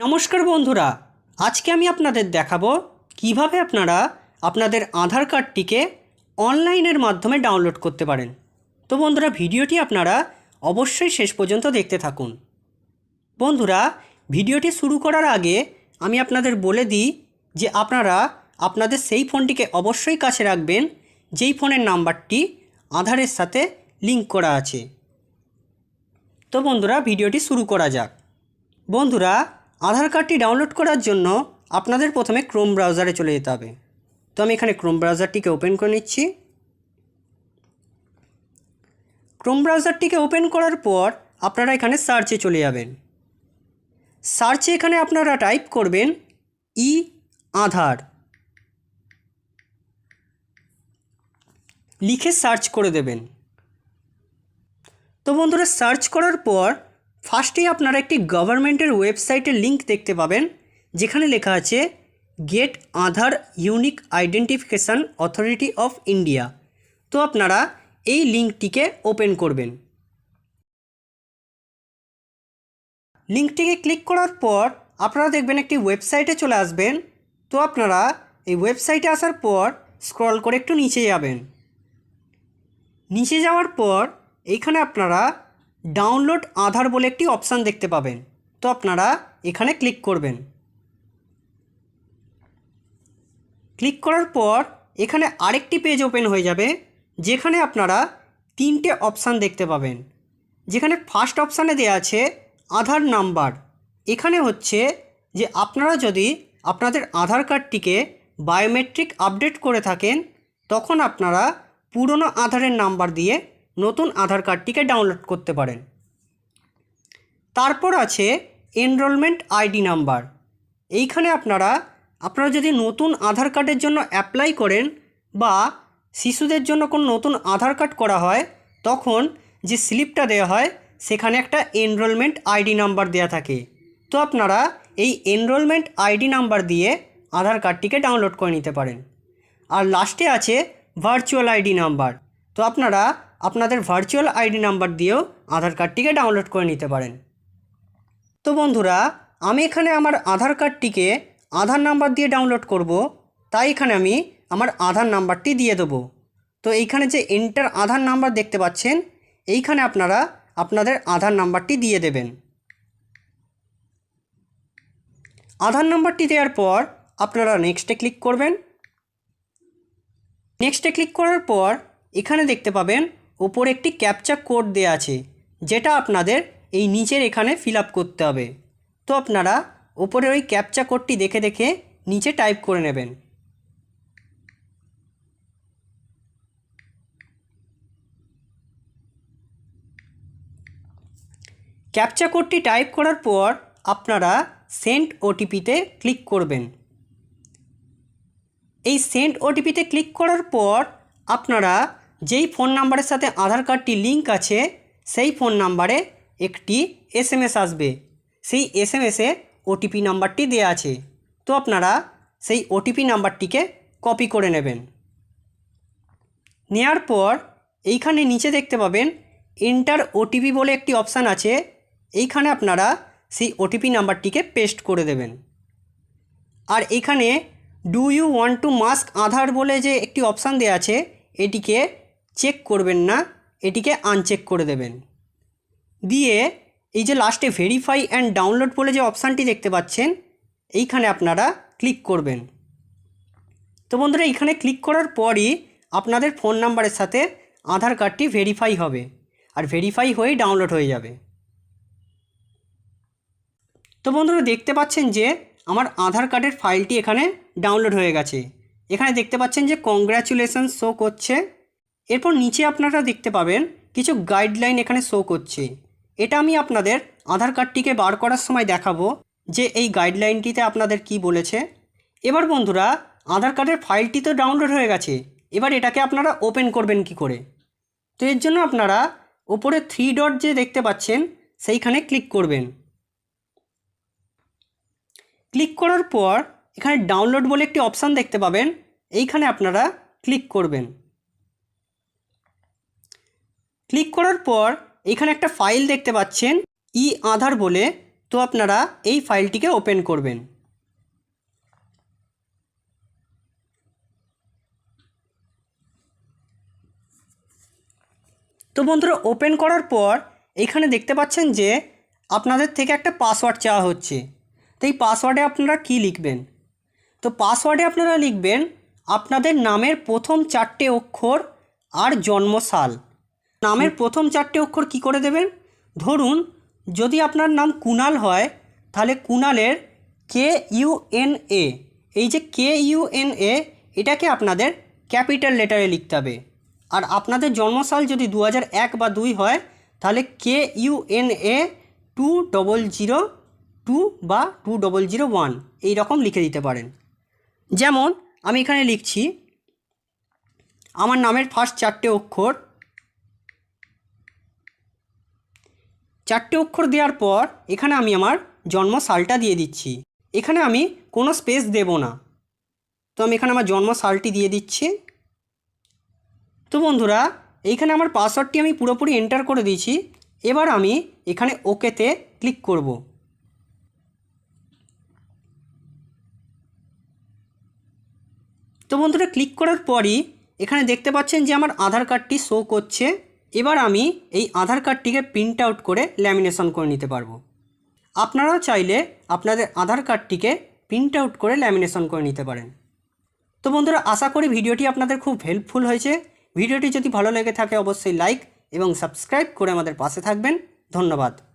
নমস্কার বন্ধুরা, আজকে আমি আপনাদের দেখাবো কীভাবে আপনারা আপনাদের আধার কার্ডটিকে অনলাইনের মাধ্যমে ডাউনলোড করতে পারেন। তো বন্ধুরা, ভিডিওটি আপনারা অবশ্যই শেষ পর্যন্ত দেখতে থাকুন। বন্ধুরা, ভিডিওটি শুরু করার আগে আমি আপনাদের বলে দিই যে আপনারা আপনাদের সেই ফোনটিকে অবশ্যই কাছে রাখবেন, যেই ফোনের নাম্বারটি আধারের সাথে লিঙ্ক করা আছে। তো বন্ধুরা, ভিডিওটি শুরু করা যাক। বন্ধুরা আধার কার্ডটি ডাউনলোড করার জন্য আপনাদের প্রথমে ক্রোম ব্রাউজারে চলে যেতে হবে। তো আমি এখানে ক্রোম ব্রাউজারটিকে ওপেন করে নিচ্ছি। ক্রোম ব্রাউজারটিকে ওপেন করার পর আপনারা এখানে সার্চে চলে যাবেন। সার্চে এখানে আপনারা টাইপ করবেন ই আধার। লিখে সার্চ করে দেবেন। তো বন্ধুরা সার্চ করার পর ফার্স্টেই আপনারা একটি গভর্নমেন্টের ওয়েবসাইটের লিঙ্ক দেখতে পাবেন, যেখানে লেখা আছে, get Aadhaar unique identification authority of India. তো আপনারা এই লিঙ্কটিকে ওপেন করবেন। লিঙ্কটিকে ক্লিক করার পর আপনারা দেখবেন একটি ওয়েবসাইটে চলে আসবেন। তো আপনারা এই ওয়েবসাইটে আসার পর স্ক্রল করে একটু নিচে যাবেন। নিচে যাওয়ার পর এইখানে আপনারা ডাউনলোড আধার বলে একটি অপশান দেখতে পাবেন। তো আপনারা এখানে ক্লিক করবেন। ক্লিক করার পর এখানে আরেকটি পেজ ওপেন হয়ে যাবে, যেখানে আপনারা তিনটে অপশান দেখতে পাবেন। যেখানে ফার্স্ট অপশানে দেওয়া আছে আধার নাম্বার এখানে হচ্ছে যে আপনারা যদি আপনাদের আধার কার্ডটিকে বায়োমেট্রিক আপডেট করে থাকেন, তখন আপনারা পুরনো আধারের নাম্বার দিয়ে নতুন আধার কার্ডটিকে ডাউনলোড করতে পারেন। তারপর আছে এনরোলমেন্ট আইডি নাম্বার এইখানে আপনারা আপনারা যদি নতুন আধার কার্ডের জন্য অ্যাপ্লাই করেন বা শিশুদের জন্য কোনো নতুন আধার কার্ড করা হয়, তখন যে স্লিপটা দেওয়া হয়, সেখানে একটা এনরোলমেন্ট আইডি নাম্বার দেওয়া থাকে। তো আপনারা এই এনরোলমেন্ট আইডি নাম্বার দিয়ে আধার কার্ডটিকে ডাউনলোড করে নিতে পারেন। আর লাস্টে আছে ভার্চুয়াল আইডি নাম্বার তো আপনারা আপনাদের ভার্চুয়াল আইডি নাম্বার দিয়েও আধার কার্ডটিকে ডাউনলোড করে নিতে পারেন। তো বন্ধুরা, আমি এখানে আমার আধার কার্ডটিকে আধার নাম্বার দিয়ে ডাউনলোড করব, তাই এখানে আমি আমার আধার নাম্বারটি দিয়ে দেবো। তো এইখানে যে এন্টার আধার নাম্বার দেখতে পাচ্ছেন, এইখানে আপনারা আপনাদের আধার নাম্বারটি দিয়ে দেবেন। আধার নাম্বারটি দেওয়ার পর আপনারা নেক্সটে ক্লিক করবেন। নেক্সটে ক্লিক করার পর এখানে দেখতে পাবেন ওপরে একটি ক্যাপচা কোড দেওয়া আছে, যেটা আপনাদের এই নিচের এখানে ফিল করতে হবে। তো আপনারা ওপরে ওই ক্যাপচা কোডটি দেখে দেখে নিচে টাইপ করে নেবেন। ক্যাপচা কোডটি টাইপ করার পর আপনারা সেন্ড ওটিপিতে ক্লিক করবেন। এই সেন্ড ওটিপিতে ক্লিক করার পর আপনারা যেই ফোন নাম্বারের সাথে আধার কার্ডটি লিঙ্ক আছে, সেই ফোন নাম্বারে একটি এসএমএস আসবে। সেই এসএমএসে ওটিপি নাম্বারটি দেওয়া আছে। তো আপনারা সেই ওটিপি নাম্বারটিকে কপি করে নেবেন। নেয়ার পর এইখানে নিচে দেখতে পাবেন, এন্টার ওটিপি বলে একটি অপশান আছে। এইখানে আপনারা সেই ওটিপি নাম্বারটিকে পেস্ট করে দেবেন। আর এখানে do you want to mask Aadhaar বলে যে একটি অপশান দেওয়া আছে, এটিকে চেক করবেন না, এটিকে আনচেক করে দেবেন। দিয়ে এই যে লাস্টে ভেরিফাই অ্যান্ড ডাউনলোড বলে যে অপশানটি দেখতে পাচ্ছেন, এইখানে আপনারা ক্লিক করবেন। তো বন্ধুরা, এইখানে ক্লিক করার পরই আপনাদের ফোন নাম্বারের সাথে আধার কার্ডটি ভেরিফাই হবে, আর ভেরিফাই হয়েই ডাউনলোড হয়ে যাবে। তো বন্ধুরা, দেখতে পাচ্ছেন যে আমার আধার কার্ডের ফাইলটি এখানে ডাউনলোড হয়ে গেছে। এখানে দেখতে পাচ্ছেন যে কংগ্র্যাচুলেশন শো করছে। এরপর নিচে আপনারা দেখতে পাবেন কিছু গাইডলাইন এখানে শো করছে। এটা আমি আপনাদের আধার কার্ডটিকে বার করার সময় দেখাবো যে এই গাইডলাইনটিতে আপনাদের কি বলেছে। এবার বন্ধুরা, আধার কার্ডের ফাইলটি তো ডাউনলোড হয়ে গেছে। এবার এটাকে আপনারা ওপেন করবেন কি করে? তো এর জন্য আপনারা ওপরে থ্রি ডট যে দেখতে পাচ্ছেন, সেইখানে ক্লিক করবেন। ক্লিক করার পর এখানে ডাউনলোড বলে একটি অপশান দেখতে পাবেন। এইখানে আপনারা ক্লিক করবেন। ক্লিক করার পর এখানে একটা ফাইল দেখতে পাচ্ছেন, ই আধার বলে, তো আপনারা এই ফাইলটিকে ওপেন করবেন। তো বন্ধুরা, ওপেন করার পর এখানে দেখতে পাচ্ছেন যে আপনাদের থেকে একটা পাসওয়ার্ড চাওয়া হচ্ছে। তো এই পাসওয়ার্ডে আপনারা কি লিখবেন? তো পাসওয়ার্ডে আপনারা লিখবেন, আপনাদের নামের প্রথম চারটে অক্ষর আর জন্মসাল। নামের প্রথম চারটে অক্ষর কি করে দেবেন? ধরুন যদি আপনার নাম কুনাল হয় তাহলে কুনালের কে ইউ এন এ এই যে কে ইউ এন এ এটাকে আপনাদের ক্যাপিটাল লেটারে লিখতে হবে। আর আপনাদের জন্মসাল যদি দু এক বা দুই হয় তাহলে K U N A two double zero two বা টু ডবল জিরো ওয়ান এই রকম লিখে দিতে পারেন। যেমন আমি এখানে লিখছি আমার নামের ফার্স্ট চারটে অক্ষর চারটে অক্ষর দেওয়ার পর এখানে আমি আমার জন্ম সালটা দিয়ে দিচ্ছি। এখানে আমি কোনো স্পেস দেব না। তো আমি এখানে আমার জন্ম সালটি দিয়ে দিচ্ছি। তো বন্ধুরা, এইখানে আমার পাসওয়ার্ডটি আমি পুরোপুরি এন্টার করে দিয়েছি। এবার আমি এখানে ওকেতে ক্লিক করব। তো বন্ধুরা ক্লিক করার পরই এখানে দেখতে পাচ্ছেন যে আমার আধার কার্ডটি শো করছে। এবার আমি এই আধার কার্ডটিকে প্রিন্ট আউট করে ল্যামিনেশন করে নিতে পারব। আপনারাও চাইলে আপনাদের আধার কার্ডটিকে প্রিন্ট আউট করে ল্যামিনেশন করে নিতে পারেন। তো বন্ধুরা, আশা করি ভিডিওটি আপনাদের খুব হেল্পফুল হয়েছে। ভিডিওটি যদি ভালো লেগে থাকে, অবশ্যই লাইক এবং সাবস্ক্রাইব করে আমাদের পাশে থাকবেন। ধন্যবাদ।